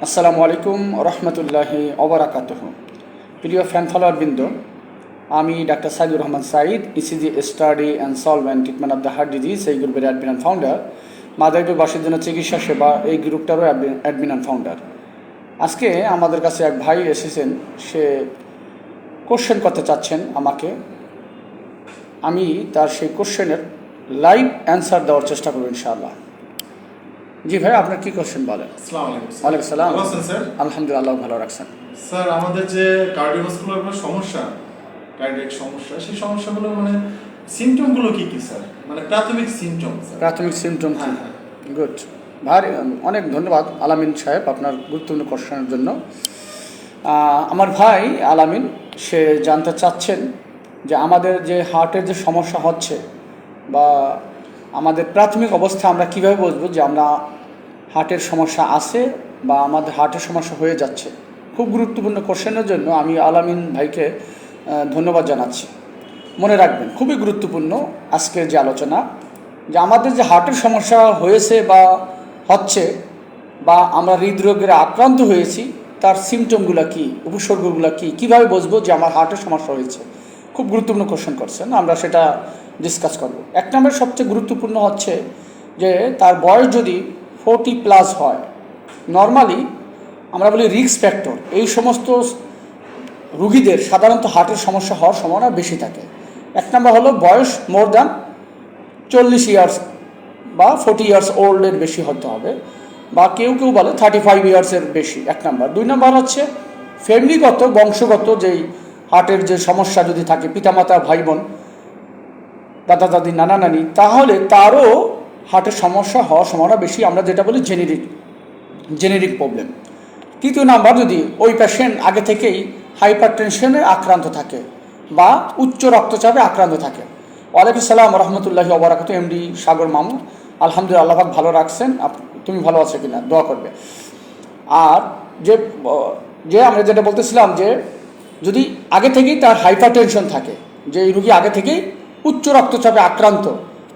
আসসালামু আলাইকুম রহমতুল্লাহি অবরাকাত প্রিয় ফ্যান ফলোয়ার বৃন্দ, আমি doctor Saidur Rahman Sayed ECG study and solve and treatment of the heart disease এই গ্রুপের অ্যাডমিন অ্যান্ড ফাউন্ডার মাদারীপুরবাসীর জন্য চিকিৎসা সেবা, এই গ্রুপটারও অ্যাডমিন অ্যান্ড ফাউন্ডার আজকে আমাদের কাছে এক ভাই এসেছেন, সে কোশ্চেন করতে চাচ্ছেন আমাকে। আমি তার সেই কোশ্চেনের লাইভ অ্যান্সার দেওয়ার চেষ্টা করব ইনশাআল্লাহ। জি ভাই আপনার কি কোশ্চেন বলেন। ওয়ালাইকুম সালাম। আলহামদুলিল্লাহ ভালো রাখছেন। স্যার আমাদের যে কার্ডিওভাস্কুলার সমস্যা কার্ডিয়াক সমস্যা সেই সমস্যাগুলো মানে সিমটমগুলো কি কি স্যার? মানে প্রাথমিক সিমটম স্যার। প্রাথমিক সিমটম কি? হ্যাঁ, হ্যাঁ। গুড ভারী অনেক ধন্যবাদ আলামিন সাহেব আপনার গুরুত্বপূর্ণ কোশ্চেনের জন্য। আমার ভাই আলামিন সে জানতে চাচ্ছেন যে আমাদের যে হার্টের যে সমস্যা হচ্ছে বা আমাদের প্রাথমিক অবস্থা আমরা কীভাবে বুঝব যে আমরা হার্টের সমস্যা আছে বা আমাদের হার্টের সমস্যা হয়ে যাচ্ছে? খুব গুরুত্বপূর্ণ কোশ্চেনের জন্য আমি আলামিন ভাইকে ধন্যবাদ জানাচ্ছি। মনে রাখবেন, খুবই গুরুত্বপূর্ণ আজকের যে আলোচনা, যে আমাদের যে হার্টের সমস্যা হয়েছে বা হচ্ছে বা আমরা হৃদরোগের আক্রান্ত হয়েছি, তার সিমটমগুলো কী, উপসর্গগুলো কী, কীভাবে বুঝব যে আমার হার্টের সমস্যা হয়েছে? খুব গুরুত্বপূর্ণ কোশ্চেন করছেন, আমরা সেটা ডিসকাস করব। এক নম্বর সবচেয়ে গুরুত্বপূর্ণ হচ্ছে যে তার বয়স যদি ফোরটি প্লাস হয় নর্মালি আমরা বলি রিস্ক ফ্যাক্টর এই সমস্ত রুগীদের সাধারণত হার্টের সমস্যা হওয়ার সম্ভাবনা বেশি থাকে। এক নম্বর হলো বয়স মোর দ্যান চল্লিশ ইয়ার্স বা ফোর্টি ইয়ার্স ওল্ডের বেশি হতে হবে, বা কেউ কেউ বলে থার্টি ফাইভ ইয়ার্সের বেশি, এক নম্বর দুই নম্বর হচ্ছে ফ্যামিলিগত বংশগত যেই হার্টের যে সমস্যা যদি থাকে, পিতামাতা ভাই বোন দাদা দাদি নানা নানি তাহলে তারও হার্টের সমস্যা হওয়ার সম্ভাবনা বেশি। আমরা যেটা বলি জেনেরিক জেনেরিক প্রবলেম। তৃতীয় নাম্বার, যদি ওই পেশেন্ট আগে থেকেই হাইপার টেনশনে আক্রান্ত থাকে বা উচ্চ রক্তচাপে আক্রান্ত থাকে। ওয়ালাইকুম সালাম রহমতুল্লাহি ওবরাকাত এমডি সাগর মামু আলহামদুলিল্লাহ, আল্লাহ পাক ভালো রাখছেন। তুমি ভালো আছো কিনা? দোয়া করবে। আর যে যে আমরা যেটা বলতেছিলাম যে যদি আগে থেকেই তার হাইপার টেনশন থাকে, যে এই রুগী আগে থেকেই উচ্চ রক্তচাপে আক্রান্ত,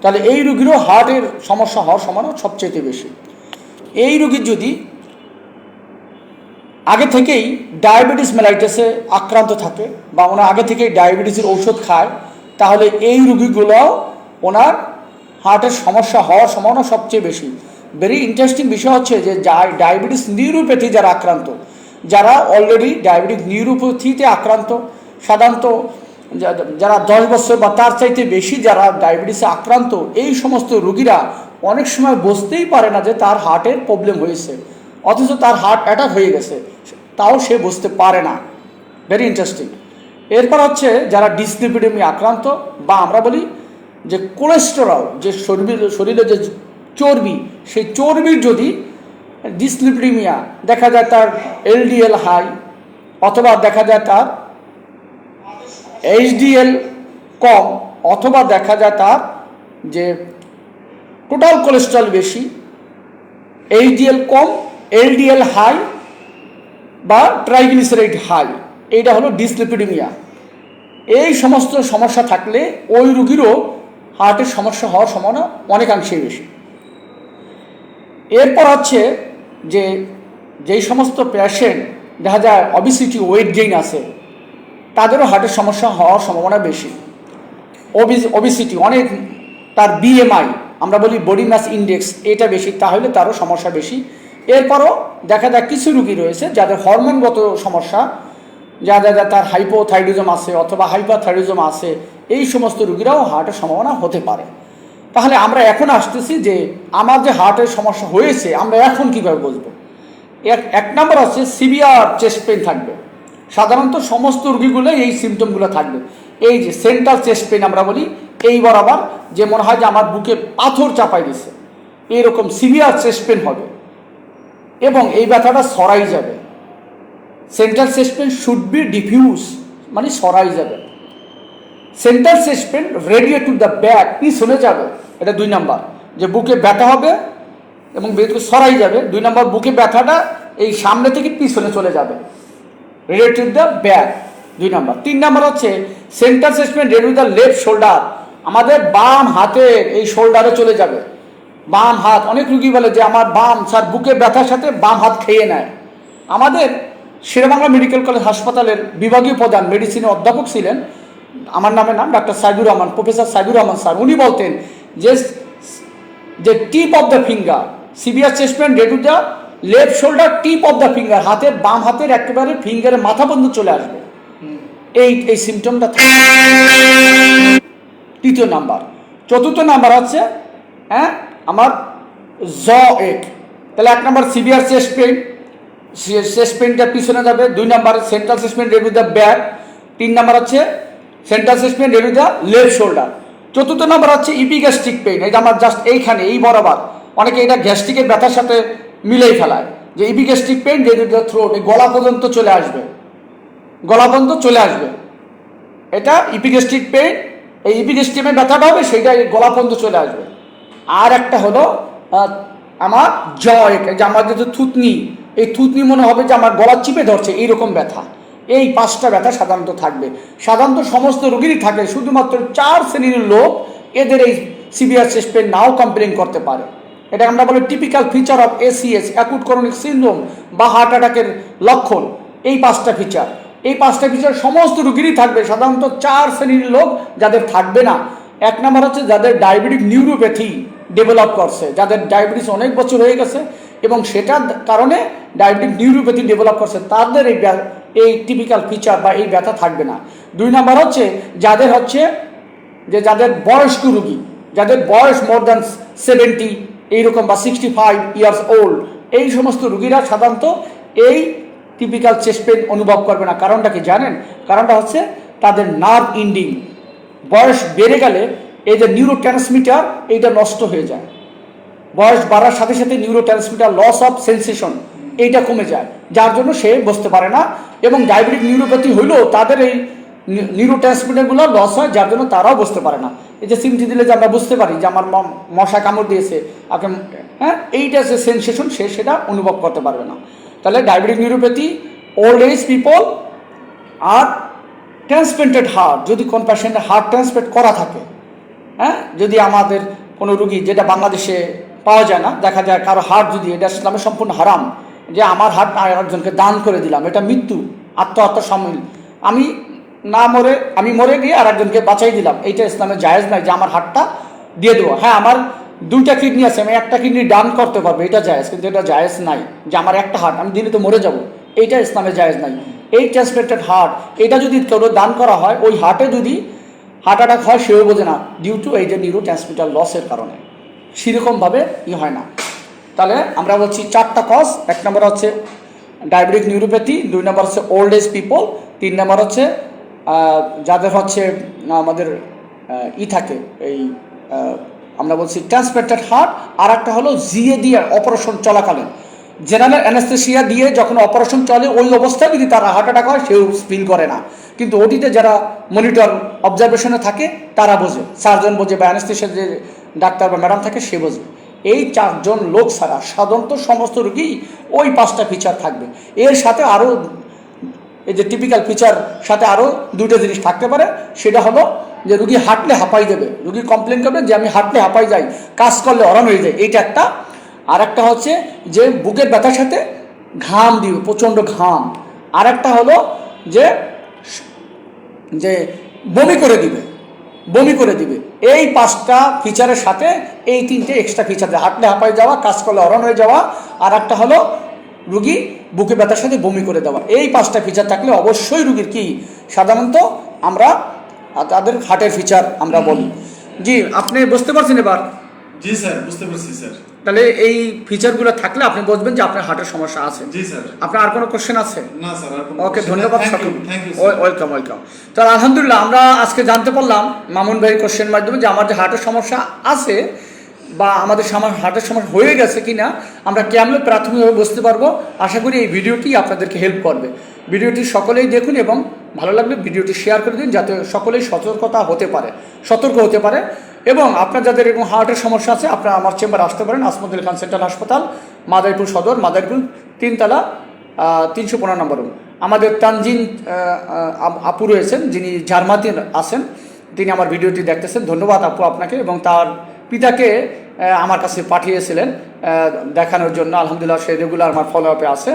তাহলে এই রুগীরও হার্টের সমস্যা হওয়ার সম্ভাবনা সবচেয়ে বেশি। এই রুগীর যদি আগে থেকেই ডায়াবেটিস মেলাইটাসে আক্রান্ত থাকে বা ওনার আগে থেকেই ডায়াবেটিসের ঔষধ খায়, তাহলে এই রুগীগুলো ওনার হার্টের সমস্যা হওয়ার সম্ভাবনা সবচেয়ে বেশি। ভেরি ইন্টারেস্টিং বিষয় হচ্ছে যে ডায়াবেটিস নিউরোপ্যাথি যারা আক্রান্ত যারা অলরেডি ডায়াবেটিক নিউরোপ্যাথিতে আক্রান্ত, সাধারণত যারা দশ বছর বা তার চাইতে বেশি যারা ডায়াবেটিসে আক্রান্ত, এই সমস্ত রুগীরা অনেক সময় বুঝতেই পারে না যে তার হার্টের প্রবলেম হয়েছে, অথচ তার হার্ট অ্যাটাক হয়ে গেছে, তাও সে বুঝতে পারে না। ভেরি ইন্টারেস্টিং এরপর হচ্ছে যারা ডিসলিপিডেমি আক্রান্ত, বা আমরা বলি যে কোলেস্টেরল যে শরীর, শরীরে যে চর্বি, সেই চর্বির যদি ডিসলিপিডেমিয়া, দেখা যায় তার এলডিএল হাই, অথবা দেখা যায় তার এইচডিএল কম, অথবা দেখা যায় তার যে টোটাল কোলেস্ট্রল বেশি, এইচডিএল কম, এলডিএল হাই, বা ট্রাইগ্লিসারাইড হাই, এইটা হলো ডিসলিপিডিমিয়া। এই সমস্ত সমস্যা থাকলে ওই রুগীরও হার্টের সমস্যা হওয়ার সম্ভাবনা অনেকাংশেই বেশি। এরপর হচ্ছে যে, যেই সমস্ত পেশেন্ট দেখা যায় অবিসিটি ওয়েট গেইন আছে, তাদেরও হার্টের সমস্যা হওয়ার সম্ভাবনা বেশি। ওবিসিটি অনেক তার বিএমআই আমরা বলি বডি মাস ইন্ডেক্স এটা বেশি, তাহলে তারও সমস্যা বেশি। এরপরও দেখা যায় কিছু রুগী রয়েছে যাদের হরমোনগত সমস্যা, যা যা তার হাইপোথাইরিজম আছে অথবা হাইপাথাইরিজম আছে, এই সমস্ত রুগীরাও হার্টের সম্ভাবনা হতে পারে। তাহলে আমরা এখন আসতেছি যে আমার যে হার্টের সমস্যা হয়েছে, আমরা এখন কীভাবে বুঝব? এক এক নম্বর হচ্ছে সিভিয়ার চেস্ট পেন থাকবে। সাধারণত সমস্ত রুগীগুলো এই সিমটমগুলো থাকবে। এই যে সেন্ট্রাল চেস্ট পেন আমরা বলি, এই বরাবর যে মনে হয় যে আমার বুকে পাথর চাপাই দিছে। এরকম সিভিয়ার চেস্ট পেন হবে। এবং এই ব্যথাটা সরাই যাবে। Central chest pain should be diffuse মানে সরাই যাবে। Central chest pain radiate to the back পিছনে যাবে? এটা দুই নাম্বার। যে বুকে ব্যথা হবে এবং বেদকে সরাই যাবে। দুই নম্বর, বুকে ব্যথাটা এই সামনে থেকে পিছনে চলে যাবে। রিলেটিভ দ্য ব্যাক দুই নম্বর। তিন নম্বর হচ্ছে, সেন্টার সেসমেন্ট রেডি দ্য লেফট শোল্ডার আমাদের বাম হাতের এই শোল্ডারে চলে যাবে। বাম হাত, অনেক রুগী বলে যে আমার বাম, স্যার, বুকে ব্যথার সাথে বাম হাত খেয়ে নেয়। আমাদের শেরেবাংলা মেডিকেল কলেজ হাসপাতালের বিভাগীয় প্রধান, মেডিসিনের অধ্যাপক ছিলেন আমার নামে নাম doctor Saidur Rahman, professor Saidur Rahman sir. উনি বলতেন, যে যে tip of the finger, severe chest pain radiate to the left shoulder tip of the finger হাতের বাম হাতের একেবারে ফিঙ্গারের মাথা পর্যন্ত চলে আসবে। এই এই সিমটমটা তৃতীয় নাম্বার। চতুর্থ নাম্বার হচ্ছে হ্যাঁ আমার জ এক। তাহলে এক number severe chest pain chest পেইনটা পিছনে যাবে। দুই number central chest pain radiate the back. তিন নাম্বার হচ্ছে chest pain radiate the left shoulder. চতুর্থ নাম্বার হচ্ছে ইপিগ্যাস্ট্রিক পেইন এটা আমার জাস্ট এইখানে, এই বরাবর। অনেকে এটা গ্যাস্ট্রিকের ব্যথার সাথে মিলেই ফেলায়। যে epigastric pain radiate the throat গলা পর্যন্ত চলে আসবে। গলা পর্যন্ত চলে আসবে। এটা ইপিগ্যাস্ট্রিক পেইন এই ইপিগ্যাস্ট্রিমের ব্যথাটা হবে, সেইটা গলা পর্যন্ত চলে আসবে। আর একটা হলো আমার জয় যে আমার যে থুতনি, এই থুতনি মনে হবে যে আমার গলা চিপে ধরছে, এইরকম ব্যথা। এই পাঁচটা ব্যথা সাধারণত থাকবে। সাধারণত সমস্ত রোগীরই থাকে, শুধুমাত্র চার শ্রেণির লোক এদের এই severe chest pain now complain করতে পারে। এটা আমরা বলি typical feature of ACS acute coronary syndrome বা হার্ট অ্যাটাকের লক্ষণ। এই পাঁচটা ফিচার। এই পাঁচটা ফিচার সমস্ত রোগীরই থাকবে, সাধারণত চার শ্রেণির লোক যাদের থাকবে না। এক নম্বর হচ্ছে যাদের ডায়াবেটিক নিউরোপ্যাথি ডেভেলপ করছে, যাদের ডায়াবেটিস অনেক বছর হয়ে গেছে এবং সেটার কারণে ডায়াবেটিক নিউরোপ্যাথি ডেভেলপ করছে, তাদের এই এই টিপিক্যাল ফিচার বা এই ব্যথা থাকবে না। দুই নাম্বার হচ্ছে, যাদের হচ্ছে যে যাদের বয়স্ক রুগী, যাদের বয়স মোর দ্যান সেভেন্টি এইরকম বা সিক্সটি ফাইভ ইয়ার্স ওল্ড এই সমস্ত রুগীরা সাধারণত এই টিপিক্যাল চেস্ট পেন অনুভব করবে না। কারণটা কি জানেন? কারণটা হচ্ছে তাদের নার্ভ ইন্ডিং বয়স বেড়ে গেলে এই যে নিউরো ট্রান্সমিটার এইটা নষ্ট হয়ে যায়। বয়স বাড়ার সাথে সাথে neurotransmitter loss of sensation এইটা কমে যায়। যার জন্য সে বসতে পারে না। এবং ডায়াবেটিক নিউরোপ্যাথি হইলেও তাদের এই নিউরো ট্রান্সমিটারগুলো লস হয়, যার জন্য তারাও বুঝতে পারে না। এই যে সিমটি দিলে যে আমরা বুঝতে পারি যে আমার মশা কামড় দিয়েছে আপনি হ্যাঁ? এইটা যে সেন্সেশন সে সেটা অনুভব করতে পারবে না। তাহলে diabetic neuropathy old age people আর ট্রান্সপ্লান্টেড হার্ট যদি কোন পেশেন্টের হার্ট ট্রান্সপ্লান্ট করা থাকে হ্যাঁ? যদি আমাদের কোনো রুগী, যেটা বাংলাদেশে পাওয়া যায় না, দেখা যায় কারও হার্ট যদি এটা ইসলামে সম্পূর্ণ হারাম যে আমার আর একজনকে দান করে দিলাম, এটা মৃত্যু আত্মহত্যা সামিল আমি না মরে, আমি মরে গিয়ে আর একজনকে বাঁচাই দিলাম। এইটা ইসলামে জায়েজ নাই যে আমার হার্টটা দিয়ে দেবো। হ্যাঁ আমার দুইটা কিডনি আছে, আমি একটা কিডনি দান করতে পারব, এটা জায়েজ, কিন্তু এটা জায়েজ নাই যে আমার একটা হার্ট আমি দিলে তো মরে যাব। এইটা ইসলামে জায়েজ নাই। এই ট্রান্সপ্লেন্টেড হার্ট এটা যদি কেউ দান করা হয়, ওই হার্টে যদি হার্ট অ্যাটাক হয়, সেও বোঝে না ডিউ টু এই যে নিউরো ট্রান্সমিটার লসের কারণে। সেরকমভাবে ই হয় না। তাহলে আমরা বলছি চারটা কজ এক নম্বর হচ্ছে ডায়াবেটিক নিউরোপ্যাথি দুই নম্বর হচ্ছে ওল্ড এজ পিপল তিন নম্বর হচ্ছে যাদের হচ্ছে, আমাদের ই থাকে, এই আমরা বলছি ট্রান্সপ্লেন্টেড হার্ট আর একটা হলো জিএ দিয়ে অপারেশন চলাকালীন। জেনারেল অ্যানাস্থেসিয়া দিয়ে যখন অপারেশন চলে, ওই অবস্থায় যদি তারা হার্ট অ্যাটাক হয়, সেও ফিল করে না। কিন্তু ওটিতে যারা মনিটর অবজারভেশনে থাকে, তারা বোঝে। সার্জন বোঝে বা অ্যানাস্থেসিয়া যে ডাক্তার বা ম্যাডাম থাকে, সে বোঝে। এই চারজন লোক ছাড়া সাধারণত সমস্ত রোগী ওই পাঁচটা ফিচার থাকবে। এর সাথে আরও, এই যে টিপিক্যাল ফিচার সাথে আরও দুটো জিনিস থাকতে পারে, সেটা হলো যে রুগী হাঁটলে হাঁপাই দেবে। রুগী কমপ্লেন করবে যে আমি হাঁটলে হাঁপাই যাই, কাজ করলে অরাম হয়ে যায়। এইটা একটা। আর একটা হচ্ছে যে বুকের ব্যথার সাথে ঘাম দিবে প্রচণ্ড ঘাম। আর একটা হলো যে যে বমি করে দিবে। বমি করে দিবে। এই পাঁচটা ফিচারের সাথে এই তিনটে এক্সট্রা ফিচার দেয়। হাঁটলে হাঁপাই যাওয়া, কাজ করলে অরণ হয়ে যাওয়া, আর একটা হলো রুগী বুকে ব্যথার সাথে বমি করে দেওয়া। এই পাঁচটা ফিচার থাকলে অবশ্যই রুগীর কি? সাধারণত আমরা তাদের হার্টের ফিচার আমরা বলি। জি, আপনি বুঝতে পারছেন এবার? জি স্যার বুঝতে পারছি স্যার। তাহলে এই ফিচারগুলো থাকলে আপনি বুঝবেন যে আপনার হার্টের সমস্যা আছে। জি স্যার। আপনার আর কোনো কোশ্চেন আছে? না স্যার আর ওকে ধন্যবাদ সকল. ওয়েলকাম ওয়েলকাম তো আলহামদুলিল্লাহ আমরা আজকে জানতে পারলাম মামুন ভাইয়ের কোশ্চেন মাধ্যমে যে আমার যে হার্টের সমস্যা আছে বা আমাদের সামার হার্টের সমস্যা হয়ে গেছে কিনা আমরা কেমন প্রাথমিকভাবে বুঝতে পারব। আশা করি এই ভিডিওটি আপনাদেরকে হেল্প করবে। ভিডিওটি সকলেই দেখুন এবং ভালো লাগলে ভিডিওটি শেয়ার করে দিন যাতে সকলেই সতর্কতা হতে পারে। সতর্ক হতে পারে। এবং আপনার যাদের এরকম হার্টের সমস্যা আছে, আপনারা আমার চেম্বারে আসতে পারেন আসমদুল খান সেন্ট্রাল হাসপাতাল, মাদারীপুর সদর, মাদারীপুর তিনতলা তিনশো পনেরো নম্বর room। আমাদের তানজিন আপু রয়েছেন, যিনি জার্মাতে আছেন, তিনি আমার ভিডিওটি দেখতেছেন। ধন্যবাদ আপু আপনাকে এবং তার পিতাকে আমার কাছে পাঠিয়েছিলেন দেখানোর জন্য। আলহামদুলিল্লাহ, সে রেগুলার আমার ফলো আপে আছে।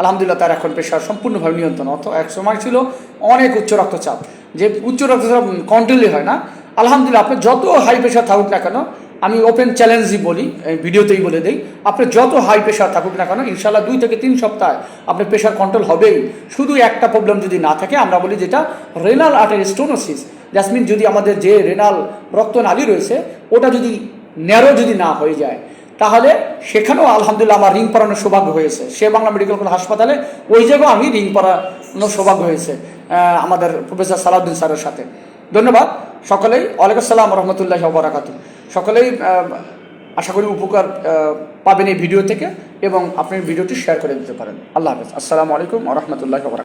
আলহামদুলিল্লাহ, তার এখন প্রেশার সম্পূর্ণভাবে নিয়ন্ত্রণ। অর্থ এক সময় ছিল অনেক উচ্চ রক্তচাপ। যে উচ্চ রক্তচাপ কন্ট্রোলই হয় না আলহামদুলিল্লাহ আপনার যত হাই প্রেশার থাকুক না কেন, আমি ওপেন চ্যালেঞ্জই বলি ভিডিওতেই বলে দিই আপনার যত হাই প্রেশার থাকুক না কেন ইনশাল্লাহ দুই থেকে তিন সপ্তাহ আপনার প্রেশার কন্ট্রোল হবেই। শুধু একটা প্রবলেম যদি না থাকে, আমরা বলি যেটা রেনাল আর্টারি স্টোনোসিস জাসমিন যদি আমাদের যে রেনাল রক্তনালী রয়েছে, ওটা যদি ন্যারো যদি না হয়ে যায়, তাহলে সেখানেও আলহামদুলিল্লাহ আমার রিং পরানোর সৌভাগ্য হয়েছে। সে বাংলা মেডিকেল কলেজ হাসপাতালে, ওই জায়গাও আমি রিং পরানোর সৌভাগ্য হয়েছে আমাদের প্রফেসর সালাউদ্দিন স্যারের সাথে। ধন্যবাদ। সকলেই ওয়ালাইকুম আসসালাম রহমতুল্লাহ বরাকাতু সকলেই আশা করি উপকার পাবেন এই ভিডিও থেকে এবং আপনি ভিডিওটি শেয়ার করে দিতে পারেন। আল্লাহ হাফেজ। আসসালামু আলাইকুম রহমতুল্লাহ বরাকাতু